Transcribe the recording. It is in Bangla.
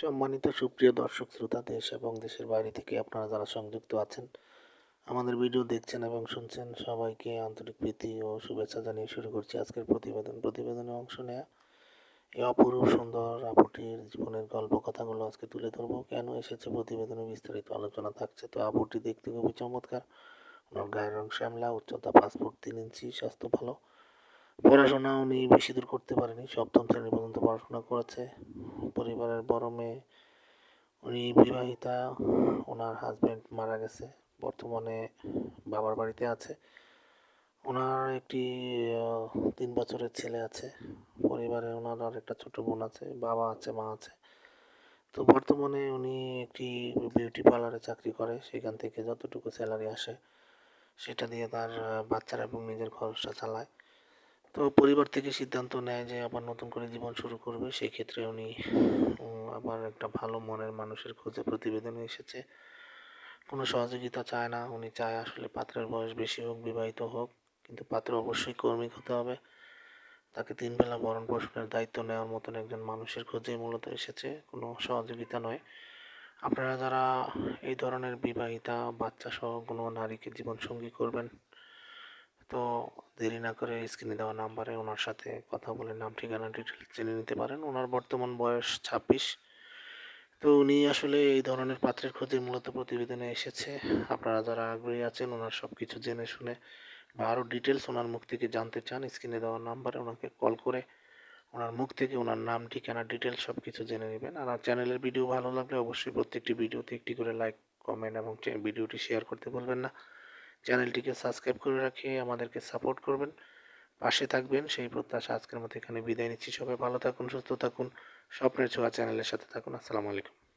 সম্মানিত সুপ্রিয় দর্শক, শ্রোতা দেশ এবং দেশের বাইরে থেকে আপনারা যারা সংযুক্ত আছেন, আমাদের ভিডিও দেখছেন এবং শুনছেন, সবাইকে আন্তরিক প্রীতি ও শুভেচ্ছা জানিয়ে শুরু করছি আজকের প্রতিবেদন। প্রতিবেদনে অংশ নেওয়া এই অপরূপ সুন্দর আপুটির জীবনের গল্প কথাগুলো আজকে তুলে ধরবো। কেন এসেছে প্রতিবেদনে বিস্তারিত আলোচনা থাকছে? তো আপুটি দেখতে খুবই চমৎকার। ওনার গায়ের রং শ্যামলা, উচ্চতা পাসপোর্ট তিন ইঞ্চি, স্বাস্থ্য ভালো। পড়াশোনা উনি বেশি দূর করতে পারেনি। সপ্তম শ্রেণি পর্যন্ত পড়াশোনা করেছে। পরিবারের বড় মেয়ে, উনি বিবাহিতা, ওনার হাজব্যান্ড মারা গেছে। বর্তমানে বাবার বাড়িতে আছে। ওনার একটি তিন বছরের ছেলে আছে। পরিবারে ওনার আর একটা ছোট বোন আছে, বাবা আছে, মা আছে। তো বর্তমানে উনি একটি বিউটি পার্লারে চাকরি করে। সেখান থেকে যতটুকু স্যালারি আসে, সেটা দিয়ে তার বাচ্চারা এবং নিজের খরচটা চালায়। তো পরিবার থেকে সিদ্ধান্ত নেয় যে আবার নতুন করে জীবন শুরু করবে। সেই ক্ষেত্রে উনি আবার একটা ভালো মনের মানুষের খোঁজে প্রতিবেদনে এসেছে। কোনো সহযোগিতা চায় না। উনি চায় আসলে পাত্রের বয়স বেশি হোক, বিবাহিত হোক। কিন্তু পাত্র অবশ্যই কর্মিক হতে হবে। তাকে তিন বেলা ভরণ পোষণের দায়িত্ব নেওয়ার মতন একজন মানুষের খোঁজে মূলত এসেছে। কোনো সহযোগিতা নয়। আপনারা যারা এই ধরনের বিবাহিতা বাচ্চা সহ কোনো নারীকে জীবনসঙ্গী করবেন তো দেরি না করে স্ক্রিনে দেওয়া নাম্বারে ওনার সাথে কথা বলে নাম, ঠিকানা ডিটেলস জেনে নিতে পারেন। ওনার বর্তমান বয়স ছাব্বিশ। তো উনি আসলে এই ধরনের পাত্রের খোঁজে মূলত প্রতিবেদনে এসেছে। আপনারা যারা আগ্রহী আছেন, ওনার সব কিছু জেনে শুনে বা আরও ডিটেলস ওনার মুখ থেকে জানতে চান স্ক্রিনে দেওয়া নাম্বারে ওনাকে কল করে ওনার মুখ থেকে ওনার নাম, ঠিকানা ডিটেলস সব কিছু জেনে নেবেন। আর চ্যানেলের ভিডিও ভালো লাগলে অবশ্যই প্রত্যেকটি ভিডিওতে একটি করে লাইক কমেন্ট এবং ভিডিওটি শেয়ার করতে বলবেন না। চ্যানেলটিকে সাবস্ক্রাইব করে রাখে, আমাদেরকে সাপোর্ট করবেন। পাশে থাকবেন, সেই প্রত্যাশা আজকের মতো এখানে বিদায় নিচ্ছি। সবাই ভালো থাকুন, সুস্থ থাকুন, স্বপ্নের ছোঁয়া চ্যানেলের সাথে থাকুন। আসসালামু আলাইকুম।